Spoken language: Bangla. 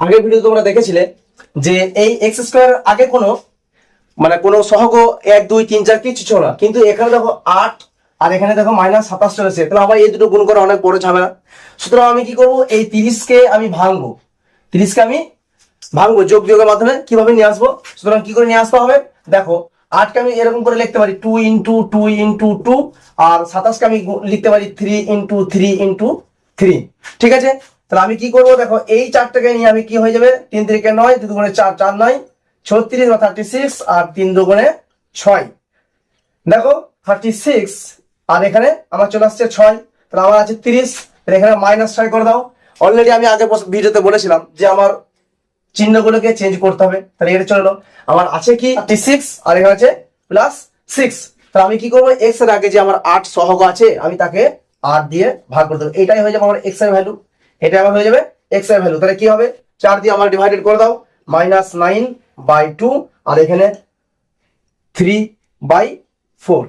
আগের ভিডিও তোমরা দেখেছিলে যে এই এক্স স্কোয়ার আগে কোনো মানে কোনো সহগ এক, দুই, তিন, চার কিছু ছিল না। কিন্তু এখানে দেখো আট, আর এখানে দেখো মাইনাস সাতাশ চলেছে। তাহলে আমার এই দুটো গুণ করা অনেক বড় ঝামেলা। সুতরাং আমি কি করব? এই তিরিশকে আমি ভাঙবো। তিরিশকে আমি ভাঙবো যোগ বিয়োগের মাধ্যমে। কীভাবে নিয়ে আসব? সুতরাং কি করে নিয়ে আসতে হবে? দেখো, আটকে আমি এরকম করে লিখতে পারি two into two into two আর সাতাশকে আমি লিখতে পারি three into three into three ঠিক আছে? তাহলে আমি কি করব? দেখো, এই চারটাকে নিয়ে আমি কি হয়ে যাবে? তিন তিরিকে নয়, দুই দুগুণে চার চার নয়, ছত্রিশ বা থার্টি সিক্স আর তিন দুগুণে ছয়। দেখো থার্টি সিক্স আর এখানে আমার চলে আসছে ছয়, তাহলে আমার আছে তিরিশ, তাহলে এখানে মাইনাস ছয় করে দাও। অলরেডি আমি আগে ভিডিওতে বলেছিলাম যে আমার চিহ্নগুলোকে চেঞ্জ করতে হবে। তাহলে এটা চলে আমার আছে কি? থার্টি সিক্স আর এখানে আছে প্লাস সিক্স তাহলে আমি কি করব? এক্সের আগে যে আমার আট সহগ আছে, আমি তাকে আট দিয়ে ভাগ করে দেবো। এটাই হয়ে যাবে আমার এক্সের ভ্যালু এটা আমার হয়ে যাবে এক্সের ভ্যালু তাহলে কি হবে? চার দিয়ে আমার ডিভাইডেড করে দাও মাইনাস নাইন বাই টু আর এখানে থ্রি বাই ফোর